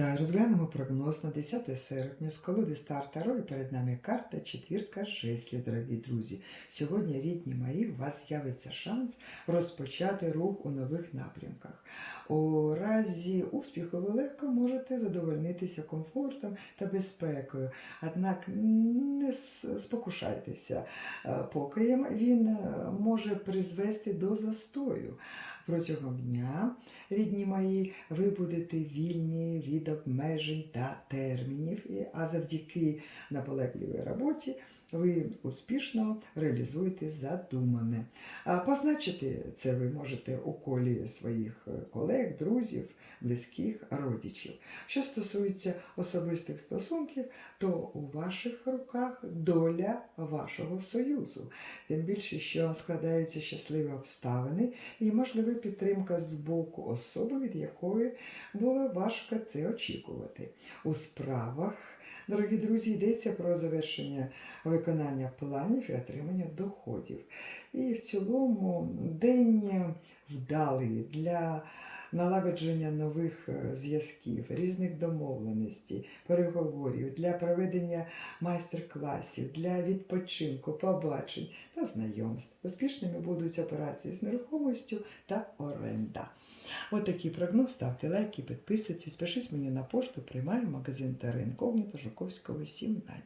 Розглянемо прогноз на 10 серпня з колоди Стартару і перед нами карта четвірка жеслів, дорогі друзі. Сьогодні, рідні мої, у вас з'явиться шанс розпочати рух у нових напрямках. У разі успіху ви легко можете задовольнитися комфортом та безпекою, однак не спокушайтеся е, покоєм, він е, може призвести до застою. Протягом дня, рідні мої, ви будете вільні від обмежень та термінів, а завдяки наполегливій роботі ви успішно реалізуєте задумане. А позначити це ви можете у колі своїх е, колег, друзів, близьких, родичів. Що стосується особистих стосунків, то у ваших руках доля вашого союзу. Тим більше, що складаються щасливі обставини і можлива підтримка з боку особи, від якої було важко це очікувати. У справах, дорогі друзі, йдеться про завершення виконання планів і отримання доходів. І в цілому день вдалий для налагодження нових е, зв'язків, різних домовленостей, переговорів, для проведення майстер-класів, для відпочинку, побачень та знайомств. Успішними будуть операції з нерухомістю та оренда. Ось такий прогноз. Ставте лайки, підписуйтесь, пишіть мені на пошту, приймаю магазин Терен Когніто Жуковського, 17.